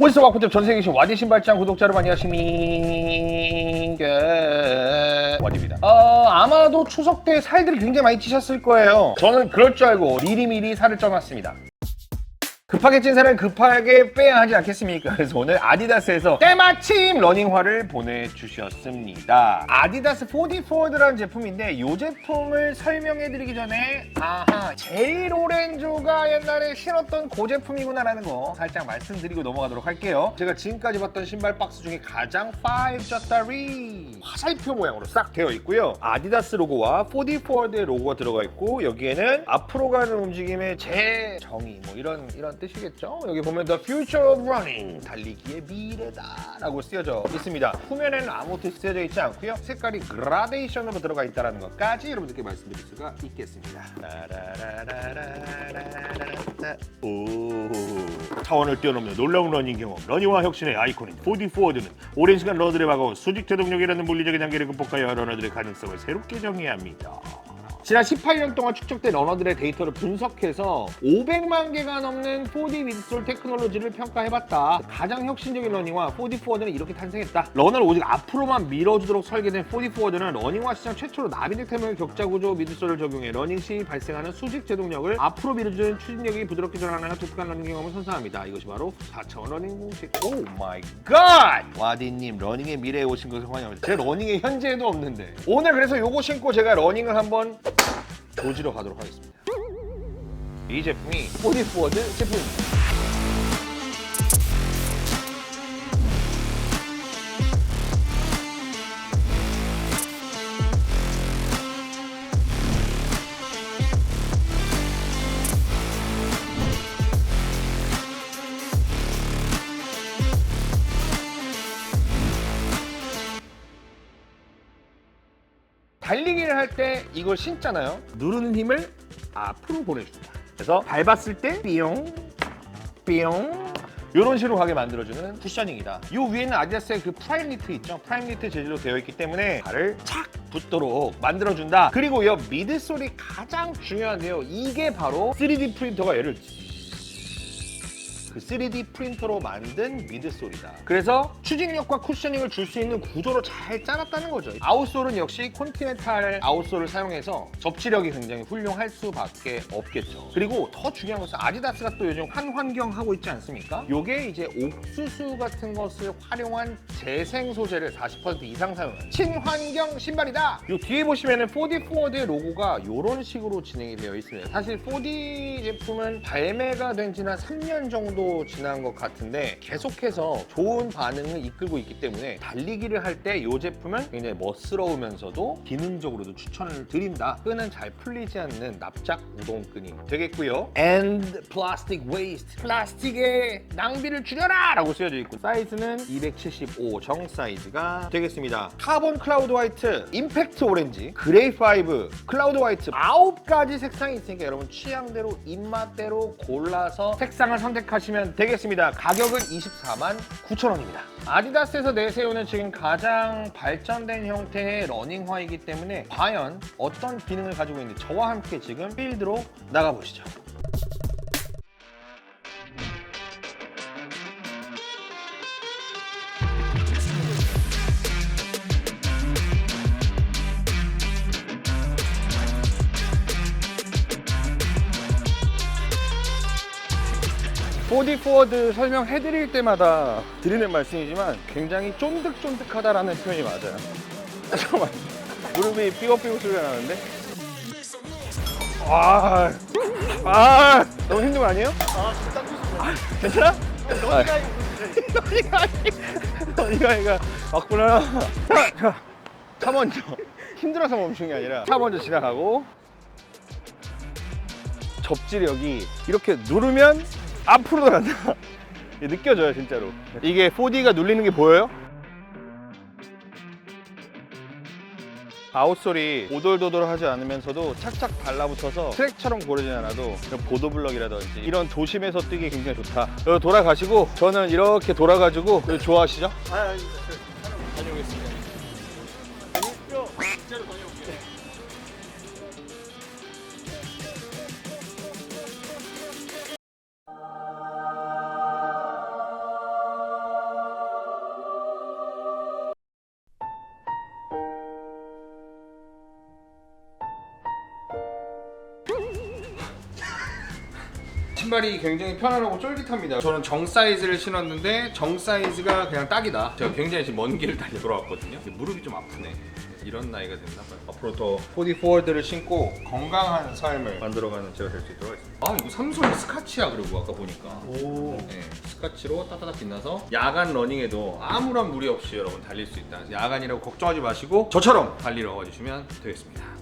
원스 와꾸점 전 세계 계신 와디 신발장 구독자 여러분 안녕하십니까 와디입니다. 어, 아마도 추석 때 살들이 굉장히 많이 찌셨을 거예요. 저는 그럴 줄 알고 미리미리 살을 쪄놨습니다 급하게 찐 살은 급하게 빼야 하지 않겠습니까? 그래서 오늘 아디다스에서 때마침 러닝화를 보내주셨습니다. 아디다스 44드라는 제품인데 이 제품을 설명해드리기 전에 아하 제일 오렌조가 옛날에 신었던 그 제품이구나라는 거 살짝 말씀드리고 넘어가도록 할게요. 제가 지금까지 봤던 신발 박스 중에 가장 5쩌다리 화살표 모양으로 싹 되어 있고요. 아디다스 로고와 44의 로고가 들어가 있고 여기에는 앞으로 가는 움직임의 재정의 뭐 이런 이런 뜻이겠죠? 여기 보면 The Future of Running 달리기의 미래다 라고 쓰여져 있습니다. 후면에는 아무것도 쓰여져 있지 않고요. 색깔이 그라데이션으로 들어가 있다는 것까지 여러분들께 말씀드릴 수가 있겠습니다. 오 차원을 뛰어넘는 놀라운 러닝 경험 러닝와 혁신의 아이콘인 포디 포워드는 오랜 시간 러들에 박아온 수직 대동력이라는 물리적인 한계를 극복하여 러너들의 가능성을 새롭게 정해야 합니다 지난 18년 동안 축적된 러너들의 데이터를 분석해서 500만 개가 넘는 4D 미드솔 테크놀로지를 평가해봤다. 가장 혁신적인 러닝화 4D 포워드는 이렇게 탄생했다. 러너를 오직 앞으로만 밀어주도록 설계된 4D 포워드는 러닝화 시장 최초로 나비넥 태물 격자 구조 미드솔을 적용해 러닝 시 발생하는 수직 제동력을 앞으로 밀어주는 추진력이 부드럽게 전환하여 독특한 러닝 경험을 선사합니다. 이것이 바로 4차원 러닝 공식. 오 마이 갓! 와디님 러닝의 미래에 오신 것을 환영합니다. 제 러닝의 현재에도 없는데 오늘 그래서 요거 신고 제가 러닝을 한번 조지러 가도록 하겠습니다. 이 제품이 포디포워드 제품입니다. 달리기를 할 때 이걸 신잖아요. 누르는 힘을 앞으로 보내줍니다. 그래서 밟았을 때 삐용 삐용 이런 식으로 가게 만들어주는 쿠셔닝이다. 이 위에는 아디다스의 그 프라임 니트 있죠? 프라임 니트 재질로 되어 있기 때문에 발을 착 붙도록 만들어준다. 그리고 이 미드솔이 가장 중요한데요. 이게 바로 3D 프린터가 얘를 그 3D 프린터로 만든 미드솔이다. 그래서 추진력과 쿠셔닝을 줄 수 있는 구조로 잘 짜놨다는 거죠. 아웃솔은 역시 콘티넨탈 아웃솔을 사용해서 접지력이 굉장히 훌륭할 수밖에 없겠죠. 그리고 더 중요한 것은 아디다스가 또 요즘 환환경 하고 있지 않습니까? 요게 이제 옥수수 같은 것을 활용한 재생 소재를 40% 이상 사용한 친환경 신발이다. 요 뒤에 보시면은 4D 포워드의 로고가 이런 식으로 진행이 되어 있습니다. 사실 4D 제품은 발매가 된 지는 한 3년 정도 지난 것 같은데 계속해서 좋은 반응을 이끌고 있기 때문에 달리기를 할 때 이 제품은 굉장히 멋스러우면서도 기능적으로도 추천을 드린다. 끈은 잘 풀리지 않는 납작 우동끈이 되겠고요. And plastic waste. 플라스틱의 낭비를 줄여라! 라고 쓰여져 있고 사이즈는 275 정 사이즈가 되겠습니다. 카본 클라우드 화이트, 임팩트 오렌지, 그레이 5, 클라우드 화이트 9가지 색상이 있으니까 여러분 취향대로 입맛대로 골라서 색상을 선택하시 면 되겠습니다. 가격은 24만 9천 원입니다. 아디다스에서 내세우는 지금 가장 발전된 형태의 러닝화이기 때문에 과연 어떤 기능을 가지고 있는지 저와 함께 지금 필드로 나가보시죠. 보디 포워드 설명해 드릴 때마다 드리는 말씀이지만 굉장히 쫀득쫀득하다라는 표현이 맞아요. 잠깐만 무릎이 삐걱삐걱 소리가 나는데? 아, 아 너무 힘든 거 아니에요? 아, 괜찮아? 너니가 아니, 너니가 아니가 맞구나. 차 먼저 힘들어서 멈춘 게 아니라 차 먼저 지나가고 접지력이 이렇게 누르면 앞으로. 이게 느껴져요, 진짜로. 이게 4D가 눌리는 게 보여요? 아웃솔이 오돌도돌하지 않으면서도 착착 달라붙어서 트랙처럼 고르진 않아도 보도블럭이라든지 이런 도심에서 뛰기 굉장히 좋다. 돌아가시고 저는 이렇게 돌아가지고 좋아하시죠? 아, 아니, 다녀오겠습니다. 신발이 굉장히 편안하고 쫄깃합니다. 저는 정 사이즈를 신었는데 정 사이즈가 그냥 딱이다. 제가 굉장히 지금 먼 길을 달려 돌아왔거든요. 무릎이 좀 아프네. 이런 나이가 됐나 봐요. 앞으로 더 포디포워드를 신고 건강한 삶을 만들어가는 제가 될 수 있도록 하겠습니다. 아 이거 삼성이 스카치야 그리고 아까 보니까. 오. 네, 스카치로 따다닥 빛나서 야간 러닝에도 아무런 무리 없이 여러분 달릴 수 있다. 야간이라고 걱정하지 마시고 저처럼 달리러 와주시면 되겠습니다.